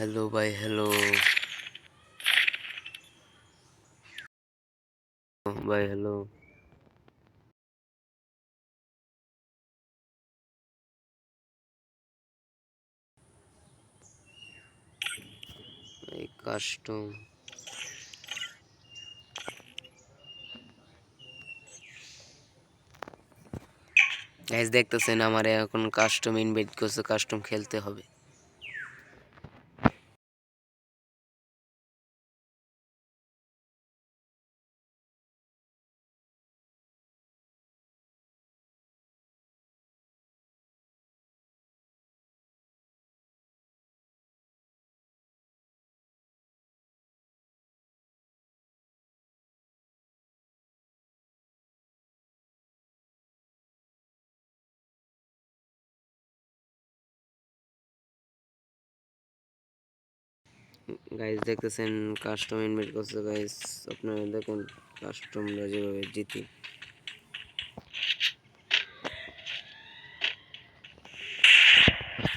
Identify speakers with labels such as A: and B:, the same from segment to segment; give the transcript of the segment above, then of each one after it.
A: Hello ভাই hello ভাই hello এই কাস্টম গাইজ দেখতেছেন, আমার এখন কাস্টম ইনভাইট করছে কাস্টম খেলতে হবে। গাইজ দেখতেছেন কাস্টম ইনভাইট করছে গাইজ আপনারা দেখুন কাস্টমরা যেভাবে জিতি।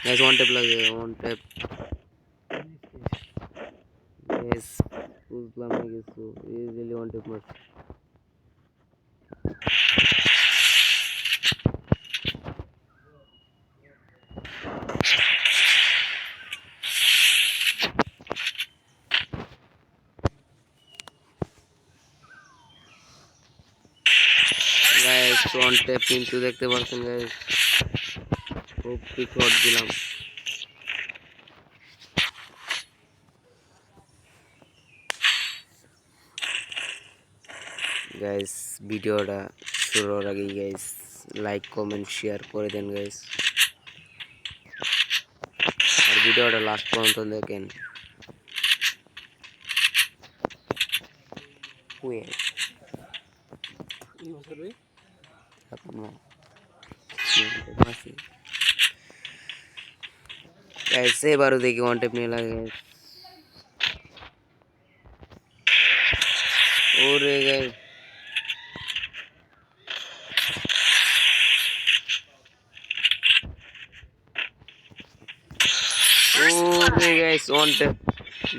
A: গাইজ ওয়ান ট্যাপ লাগে ওয়ান ট্যাপ গাইজ বুঝলাম না কিছু ইজিলি ওয়ান ট্যাপ মারছে গাইজ ওয়ান ট্যাপ কিন্তু দেখতে পাচ্ছেন গাইজ খুব পিক দিলাম গাইজ ভিডিওটা শুরু হওয়ার আগেই গাইজ লাইক কমেন্ট শেয়ার করে দেন গাইজ আর ভিডিওটা লাস্ট পর্যন্ত দেখেন। Wait, আপনার গাইজ এবারও দেখি ওয়ান টেপ নিয়ে লাগে guys. ওরে গাইজ ওরে গাইস ওয়ান ট্যাপ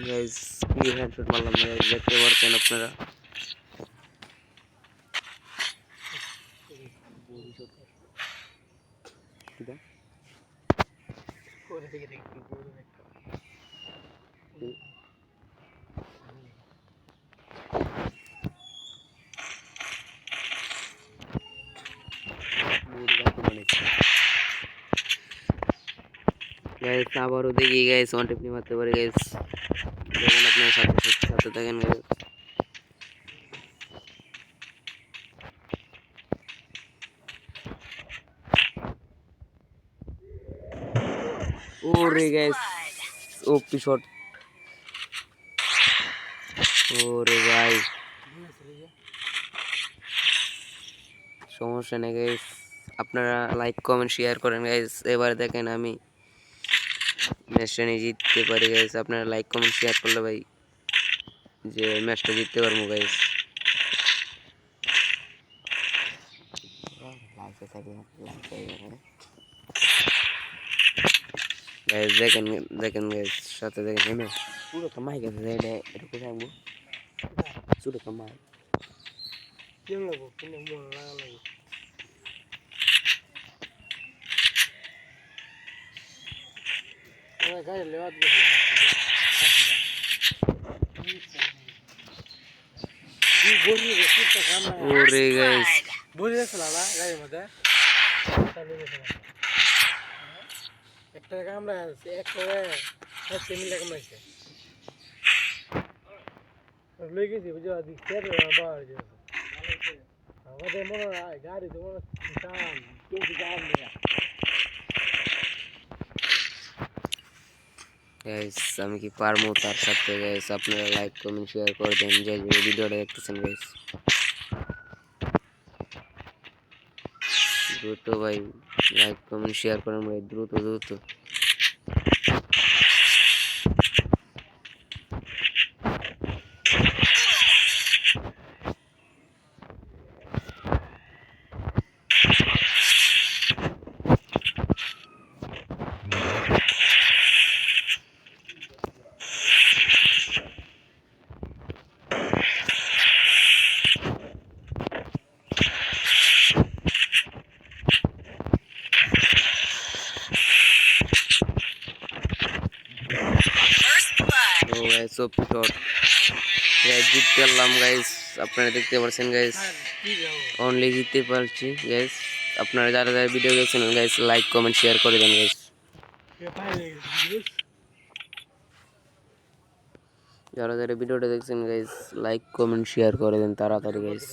A: গাইস কি হেডশট মারলাম না guys, দেখতে পারছেন আপনারা গাইস আবারও দেখি গাইস ওয়ান টিপ নিয়ে মারতে পারি গাইস দেখেন আপনার সাথে সাথে- সাথে দেখেন গাইস ওরে গাইস ওপি শট ওরে ভাই সমস্যা নেই গাইস আপনারা লাইক কমেন্ট শেয়ার করেন গাইস এবারে দেখেন আমি ম্যাচটা নিয়ে জিততে পারি গাইস আপনারা লাইক কমেন্ট শেয়ার করলে ভাই যে ম্যাচটা জিততে পারব গাইস গাইস দেখেন দেখেন গাইস সাথে দেখেন এমে পুরো কামাই গেছে এটা এটা কোথায় আনবো পুরো কামাই ওরে গাইস
B: বুঝে গেছিলাম না গাড়ির মধ্যে একটা কামড়া আছে এক করে হচ্ছে মিলে কামড়াইছে লই গেছি বুঝো দিচ্ছে বাবা আমাদের মনে হয় গাড়ি তো মনে হচ্ছে দাম কেউ দাম নেই
A: গাইস আমি কি পারবো তার সাথে গাইস আপনারা লাইক কমেন্ট শেয়ার করে দেন যে যে ভিডিওটা দেখতেছেন গাইস দ্রুত ভাই লাইক কমেন্ট শেয়ার করেন ভাই দ্রুত দ্রুত। চব্বিশ শট গাইস জিততে পারলাম গাইস আপনারা দেখতে পারছেন গাইস অনলি জিততে পারছি গাইস আপনারা যারা যারা ভিডিও দেখছেন গাইস লাইক কমেন্ট শেয়ার করে দেন গাইস যারা যারা ভিডিওটা দেখছেন গাইস লাইক কমেন্ট শেয়ার করে দেন তাড়াতাড়ি গাইস